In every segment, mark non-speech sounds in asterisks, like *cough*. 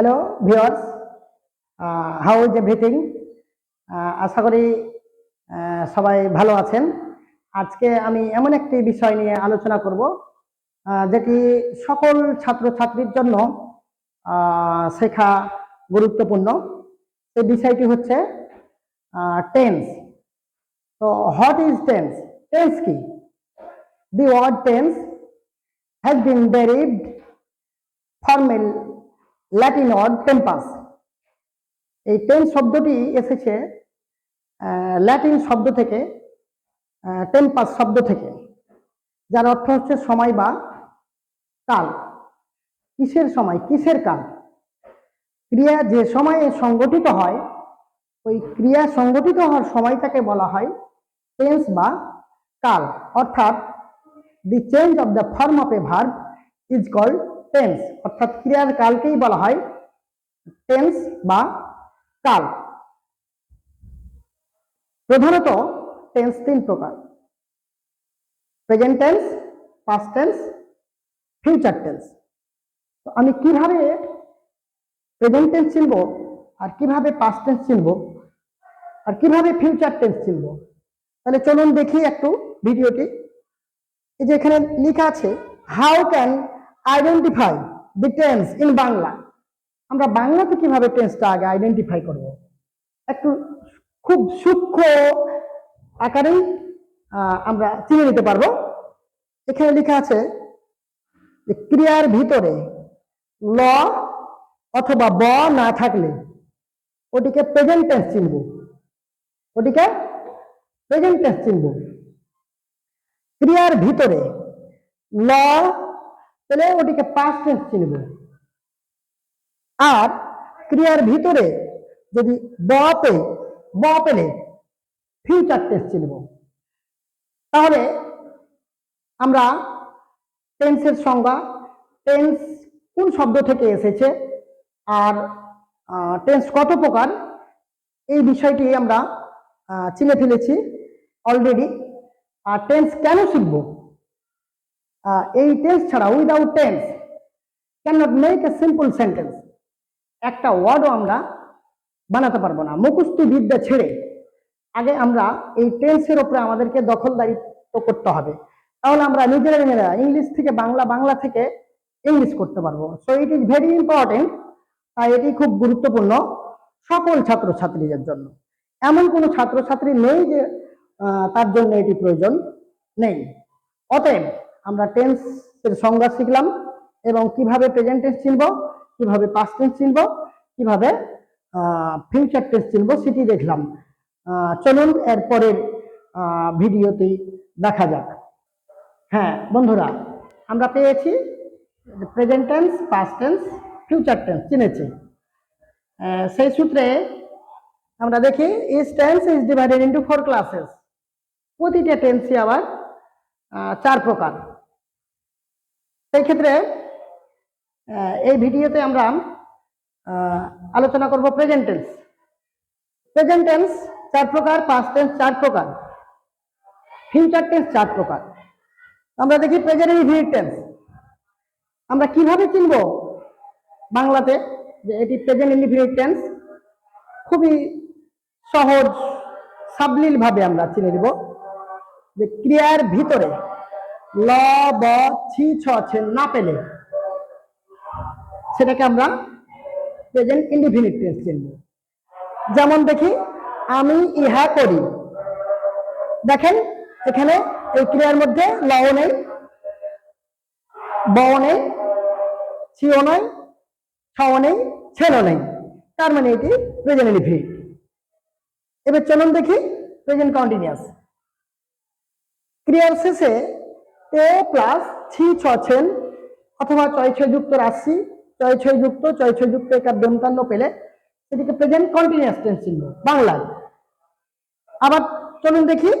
Hello viewers how is everything আশা করি সবাই ভালো আছেন। আজকে আমি এমন একটি বিষয় নিয়ে আলোচনা করব যেটি সকল ছাত্রছাত্রীর জন্য শেখা গুরুত্বপূর্ণ। সেই বিষয়টি হচ্ছে টেন্স তো হোয়াট ইজ টেন্স টেন্স কি? The word tense has been from a Latin word tempus এই টেন্স শব্দটি এসেছে ল্যাটিন শব্দ থেকে টেম্পাস শব্দ থেকে, যার অর্থ হচ্ছে সময় বা কাল। কিসের সময়? কিসের কাল? ক্রিয়া যে সময়ে সংগঠিত হয়, ওই ক্রিয়া সংগঠিত হওয়ার সময়টাকে বলা হয় টেন্স বা কাল। অর্থাৎ the change of the form of a verb is called tense অর্থাৎ ক্রিয়ার কালকেই বলা হয় টেন্স বা কাল। প্রধানত টেন্স তিন প্রকার। Present tense past tense future tense. তো আমি কীভাবে প্রেজেন্ট টেন্স চিনব আর কীভাবে পাস্ট টেন্স চিনব আর কীভাবে ফিউচার টেন্স চিনব? তাহলে চলুন দেখি একটু ভিডিওটি। এই যে এখানে লেখা আছে how can identify the tense in Bangla আমরা বাংলাতে কীভাবে টেন্সটা আগে আইডেন্টিফাই করব? একটু খুব সূক্ষ্ম আকারেই আমরা চিনে নিতে পারব। এখানে লেখা আছে যে ক্রিয়ার ভিতরে ল অথবা ব না থাকলে ওটিকে প্রেজেন্ট টেন্স চিনব। ওটিকে প্রেজেন্ট টেন্স চিনব। ক্রিয়ার ভিতরে ল পেলে ওটিকে পাস্ট টেন্স চিনব। আর ক্রিয়ার ভিতরে যদি ব পে ব পেলে ফিউচার টেন্স চিনব। তাহলে আমরা টেন্সের সংজ্ঞা টেন্স কোন শব্দ থেকে এসেছে, আর টেন্স কত প্রকার, এই বিষয়টি আমরা চিনে ফেলেছি অলরেডি আর টেন্স কেন শিখব? এই টেন্স ছাড়া without tense can not make a simple sentence একটা ওয়ার্ডও আমরা বানাতে পারব না, মুখস্থ বিদ্যা ছেড়ে। আগে আমরা এই টেন্সের উপরে আমাদেরকে দখলদারিত্ব করতে হবে। তাহলে আমরা নিজেরা নিজেরা ইংলিশ থেকে বাংলা বাংলা থেকে ইংলিশ করতে পারব। So it is very important তাই এটি খুব গুরুত্বপূর্ণ সকল ছাত্রছাত্রীদের জন্য। এমন কোনো ছাত্রছাত্রী নেই যে তার জন্য এটি প্রয়োজন নেই। অতএব আমরা টেন্সের সংজ্ঞা শিখলাম এবং কীভাবে প্রেজেন্ট টেন্স চিনব, কীভাবে পাস্ট টেন্স চিনব, কীভাবে ফিউচার টেন্স চিনব সেটি দেখলাম। চলুন এর পরের ভিডিওতে দেখা যাক। হ্যাঁ বন্ধুরা, আমরা পেয়েছি present tense past tense future tense চিনেছি। সেই সূত্রে আমরা দেখি this tense is divided into four classes প্রতিটা টেন্সই আবার চার প্রকার। সেই ক্ষেত্রে এই ভিডিওতে আমরা আলোচনা করব প্রেজেন্ট টেন্স প্রেজেন্ট টেন্স চার প্রকার পাস্ট টেন্স চার প্রকার ফিউচার টেন্স চার প্রকার। আমরা দেখি প্রেজেন্ট ইনফিনিট টেন্স আমরা কীভাবে চিনব বাংলাতে যে এটি প্রেজেন্ট ইনফিনিট টেন্স খুবই সহজ, সাবলীলভাবে আমরা চিনে দিব যে ক্রিয়ার ভিতরে ল, ব ছি ছ ছে না পেলে সেটাকে আমরা প্রেজেন্ট ইনডিফিনিট টেন্স চিনব। যেমন দেখি, আমি ইহা করি। দেখেন, এখানে এই ক্রিয়ার মধ্যে লও নেই ব নেই, ছিও নেই, ছও নেই ছেলো নেই। তার মানে এটি প্রেজেন্ট ইনডিফিনিট এবার চলুন দেখি প্রেজেন্ট কন্টিনিউয়াস ক্রিয়ার শেষে তে প্লাস ছি ছেন অথবা ছয় ছয় যুক্ত রাশি, ছয় ছয় যুক্ত, ছয় ছয় যুক্ত একার দন্তান্ন পেলে সেটিকে প্রেজেন্ট কন্টিনিউয়াস টেন্স চিনব বাংলায় আবার চলুন দেখি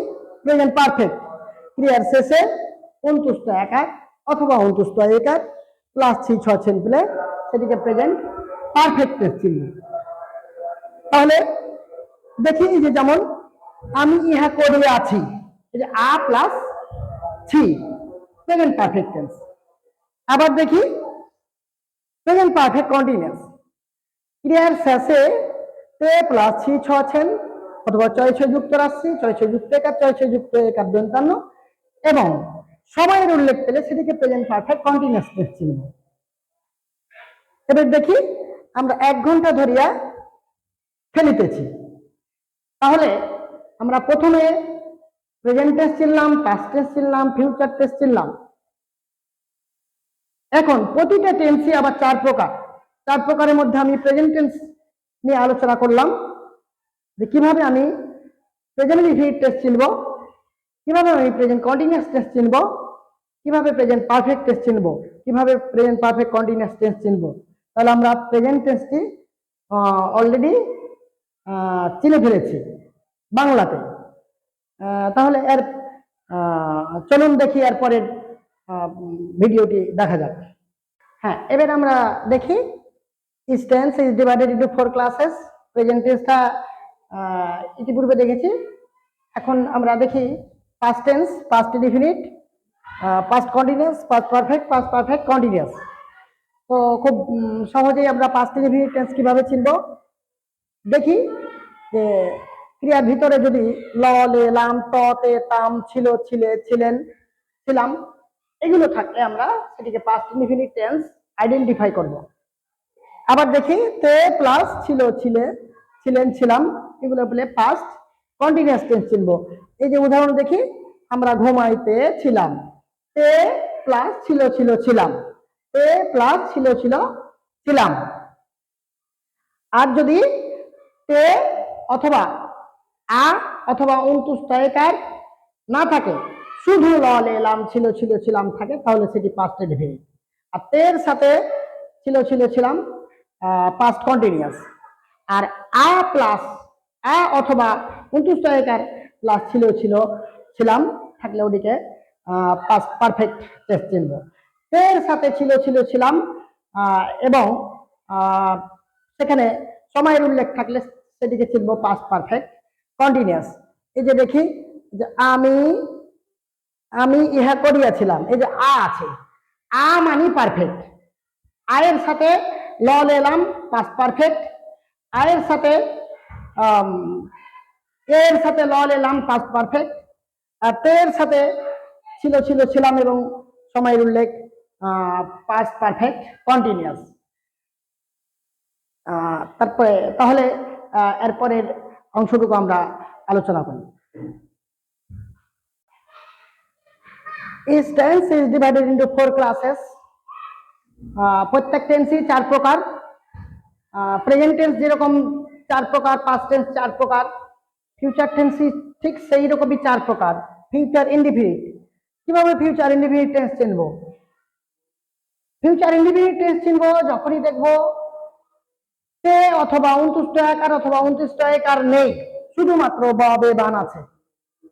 প্রেজেন্ট পারফেক্ট ক্রিয়ার শেষে অন্তুষ্ট একার অথবা অন্তুষ্ট একার প্লাস ছি ছেন পেলে সেটিকে প্রেজেন্ট পারফেক্ট টেন্স চিনব তাহলে দেখি যে যেমন, আমি ইহা করে আছি। এই যে আ প্লাস ছি প্রেজেন্ট পারফেক্ট টেন্স আবার দেখি প্রেজেন্ট পারফেক্ট কন্টিনিউয়াস ক্রিয়ার শেষে তে প্লাস ছি ছ আছেন অথবা ছয় ছয় যুক্ত রাশি, ছয় ছয় যুক্ত একার, ছয় ছয় যুক্ত একার দন্তান্ন। এবং সময়ের উল্লেখ পেলে সেটিকে প্রেজেন্ট পারফেক্ট কন্টিনিউয়াস টেন্স চিনব এবার দেখি, আমরা এক ঘণ্টা ধরিয়া ফেলিতেছি। তাহলে আমরা প্রথমে প্রেজেন্ট টেন্স চিনলাম পাস্ট টেন্স চিনলাম ফিউচার টেন্স চিনলাম। এখন প্রতিটা টেন্সই আবার চার প্রকার। চার প্রকারের মধ্যে আমি প্রেজেন্ট টেন্স নিয়ে আলোচনা করলাম যে কীভাবে আমি প্রেজেন্ট ইনফিনিট টেস্ট চিনব, কীভাবে আমি প্রেজেন্ট কন্টিনিউয়াস টেস্ট চিনব, কীভাবে প্রেজেন্ট পারফেক্ট টেস্ট চিনব, কীভাবে প্রেজেন্ট পারফেক্ট কন্টিনিউয়াস টেন্স চিনব। তাহলে আমরা প্রেজেন্ট টেন্সটি অলরেডি চিনে ফেলেছি বাংলাতে। তাহলে এর চলুন দেখি এর পরের ভিডিওটি দেখা যাক। হ্যাঁ এবার আমরা দেখি tense is divided into four classes present প্রেজেন্টেন্সটা ইতিপূর্বে দেখেছি। এখন আমরা দেখি past tense past definite past continuous past perfect past perfect continuous তো খুব সহজেই আমরা পাস্ট ডিফিনিট টেন্স কীভাবে চিনব? দেখি যে ক্রিয়ার ভিতরে যদি ল লে লাম, ত, তে, তাম, ছিল, ছিলে, ছিলেন, ছিলাম, এগুলো থাকলে আমরা সেটিকে past indefinite টেন্স আইডেন্টিফাই করব। আবার দেখি, তে প্লাস ছিল, ছিলে, ছিলেন, ছিলাম, এগুলো বলে পাস্ট কন্টিনিউয়াস টেন্স চিনবো। এই যে উদাহরণ দেখি, আমরা ঘুমাইতে ছিলাম। তে প্লাস ছিল ছিল, ছিলাম। তে প্লাস ছিল ছিল, ছিলাম। আর যদি তে অথবা আ অথবা অন্তুষ্টয়কার না থাকে। শুধু ল এলাম ছিল ছিল, ছিলাম থাকে, তাহলে সেটি পাস্ট ডেফিনিট আর তের সাথে ছিল ছিল, ছিলাম পাস্ট কন্টিনিউয়াস আর আ প্লাস আ অথবা অন্তুষ্টয়কার প্লাস ছিল ছিল, ছিলাম থাকলে ওদিকে পাস্ট পারফেক্ট টেস্ট চিনব। তের সাথে ছিল ছিল, ছিলাম এবং সেখানে সময়ের উল্লেখ থাকলে সেটিকে চিনব পাস্ট পারফেক্ট কন্টিনিউয়াস এই যে দেখি, যে আমি আমি ইহা করিয়াছিলাম। এই যে আ আছে। আ মানি পারফেক্ট আয়ের সাথে ল এলাম পাস্ট পারফেক্ট আয়ের সাথে এর সাথে ল এলাম পাস্ট পারফেক্ট আর তের সাথে ছিল ছিল, ছিলাম এবং সময়ের উল্লেখ পাস্ট পারফেক্ট কন্টিনিউয়াস তারপরে, তাহলে এরপরের অংশটুকু আমরা আলোচনা করি। tense is divided into four classes. আহ, প্রত্যেক টেন্সই চার প্রকার। প্রেজেন্ট টেন্স যেরকম চার প্রকার পাস্ট টেন্স চার প্রকার। ফিউচার টেন্সই ঠিক সেই রকমই চার প্রকার। ফিউচার ইনডিফিনিট কীভাবে ফিউচার ইনডিফিনিট টেন্স চিনবো? ফিউচার ইনডিফিনিট টেন্স চিনবো যখনই দেখব অথবা উনত্রিশ একার অথবা উনত্রিশ একার নেই, শুধুমাত্র বাবে বান আছে।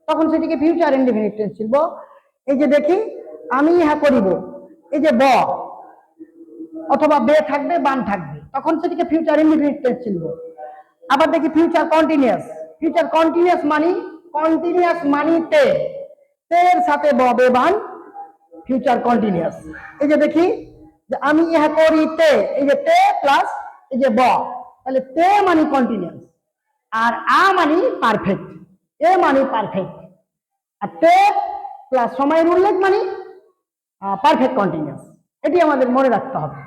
তখন সেটিকে ফিউচার ইনডিফিনিট টেন্স চিনবো এই যে দেখি, আমি ইহা করিব। এই যে ব, অথবা বে থাকবে, বান থাকবে। তখন সেটিকে ফিউচার ইনডিফিনিট টেন্স চিনবো আবার দেখি ফিউচার কন্টিনিউয়াস ফিউচার কন্টিনিউয়াস মানি কন্টিনিউয়াস মানি তে। তের সাথে ব বান ফিউচার কন্টিনিউয়াস এই যে দেখি আমি ইহা করিতে এই যে তে প্লাস এই যে ব, তাহলে তে মানি কন্টিনিউয়াস আর আ মানি পারফেক্ট এ মানি পারফেক্ট আর তে প্লাস সময়ের উল্লেখ মানি পারফেক্ট কন্টিনিউয়াস এটি আমাদের মনে রাখতে হবে।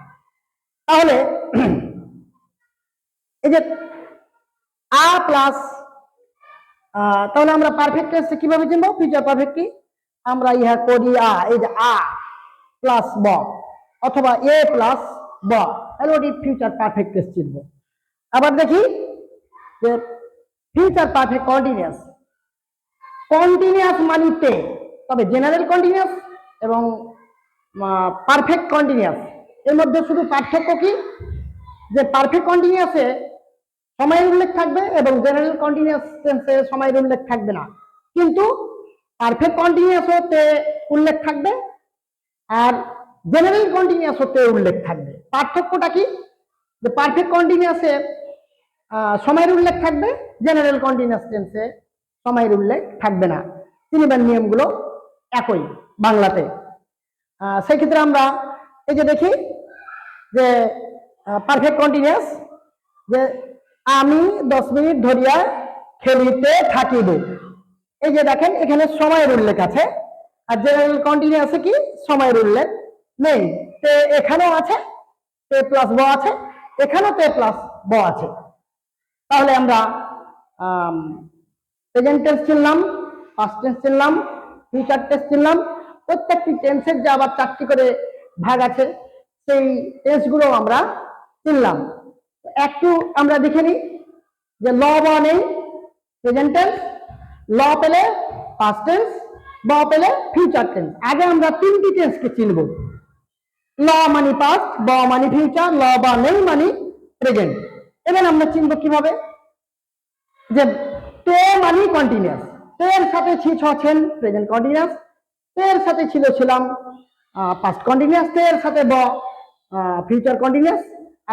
তাহলে, *clears throat* এই যে আ প্লাস তাহলে আমরা পারফেক্ট টেন্সে কীভাবে চিনবো? ফিউচার পারফেক্ট কি? আমরা ইহা করি আ, এই যে আ প্লাস ব, অথবা এ প্লাস ব। তাহলে ওটি ফিউচার পারফেক্ট টেন্স চিনবো আবার দেখি যে ফিউচার পারফেক্ট কন্টিনিউয়াস কন্টিনিউয়াস মানিতে তবে জেনারেল কন্টিনিউয়াস এবং পারফেক্ট কন্টিনিউয়াস এর মধ্যে শুধু পার্থক্য কি? যে পারফেক্ট কন্টিনিউয়াসে সময়ের উল্লেখ থাকবে এবং জেনারেল কন্টিনিউয়াস টেন্সে সময়ের উল্লেখ থাকবে না। কিন্তু পারফেক্ট কন্টিনিউয়াস হতে উল্লেখ থাকবে আর জেনারেল কন্টিনিউয়াস হতে উল্লেখ থাকবে। পার্থক্যটা কি? যে পারফেক্ট কন্টিনিউয়াসে সময়ের উল্লেখ থাকবে জেনারেল কন্টিনিউয়াস টেন্সে সময়ের উল্লেখ থাকবে না। চিনিবার নিয়মগুলো একই বাংলাতে। সেই ক্ষেত্রে আমরা এই যে দেখি যে পারফেক্ট কন্টিনিউয়াস যে আমি দশ মিনিট ধরিয়া খেলিতে থাকিব। এই যে দেখেন, এখানে সময়ের উল্লেখ আছে। আর জেনারেল কন্টিনিউ আছে কি? সময়ের উল্লেখ নেই। তে এখানেও আছে। তে প্লাস ব আছে, এখানেও তে প্লাস ব আছে। তাহলে আমরা প্রেজেন্ট টেন্স চিনলাম পাস্ট টেন্স চিনলাম ফিউচার টেন্স চিনলাম, প্রত্যেকটি টেন্সের যে আবার চারটি করে ভাগ আছে, সেই টেন্সগুলো আমরা চিনলাম। একটু আমরা দেখে নিই যে ল, বা নেই প্রেজেন্ট টেন্স ল পেলে পাস্ট টেন্স ব পেলে ফিউচার টেন্স আগে আমরা তিনটি টেন্সকে চিনব। ল মানি পাস, ব মানি ফিউচার, ল বা নেই মানি প্রেজেন্ট। এবার আমরা চিনব কীভাবে? যে তে মানি কন্টিনিউয়াস। তের সাথে ছি ছেন, প্রেজেন্ট কন্টিনিউয়াস। তের সাথে ছিল ছিলাম পাস্ট কন্টিনিউয়াস। তের সাথে ব ফিউচার কন্টিনিউয়াস।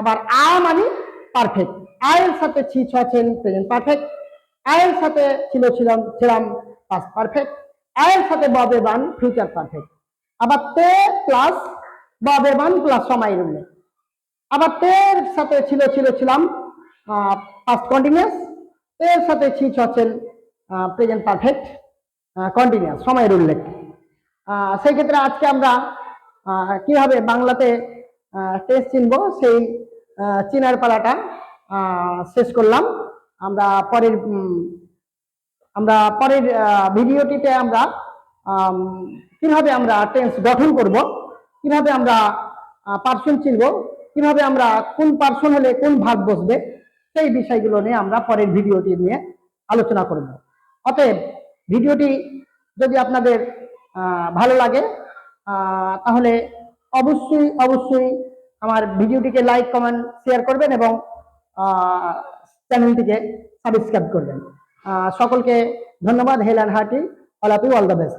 আবার আ মানি পারফেক্ট আয়ের সাথে ছি ছেন, প্রেজেন্ট পারফেক্ট আয়ের সাথে ছিল ছিলাম ছিলাম পাস্ট পারফেক্ট আয়ের সাথে ববে বান ফিউচার পারফেক্ট আবার তে প্লাস ববে বান প্লাস সময়ের উল্লেখ আবার তের সাথে ছিল ছিল ছিলাম পাস্ট কন্টিনিউয়াস এর সাথে ছি হচ্ছেন প্রেজেন্ট পারফেক্ট কন্টিনিউয়াস সময়ের উল্লেখ সেই ক্ষেত্রে আজকে আমরা কীভাবে বাংলাতে টেস্ট চিনব সেই চিনার পালাটা শেষ করলাম। আমরা পরের আমরা পরের ভিডিওটিতে আমরা আম, কীভাবে আমরা টেন্স গঠন করব কীভাবে আমরা পার্সন চিনব? কীভাবে আমরা কোন পার্সন হলে কোন ভাগ বসবে? সেই বিষয়গুলো নিয়ে আমরা পরের ভিডিওটি নিয়ে আলোচনা করব। অতএব ভিডিওটি যদি আপনাদের ভালো লাগে তাহলে অবশ্যই অবশ্যই আমার ভিডিওটিকে লাইক কমেন্ট শেয়ার করবেন এবং চ্যানেলটিকে সাবস্ক্রাইব করবেন। সকলকে ধন্যবাদ। Hale and hearty all of you all the best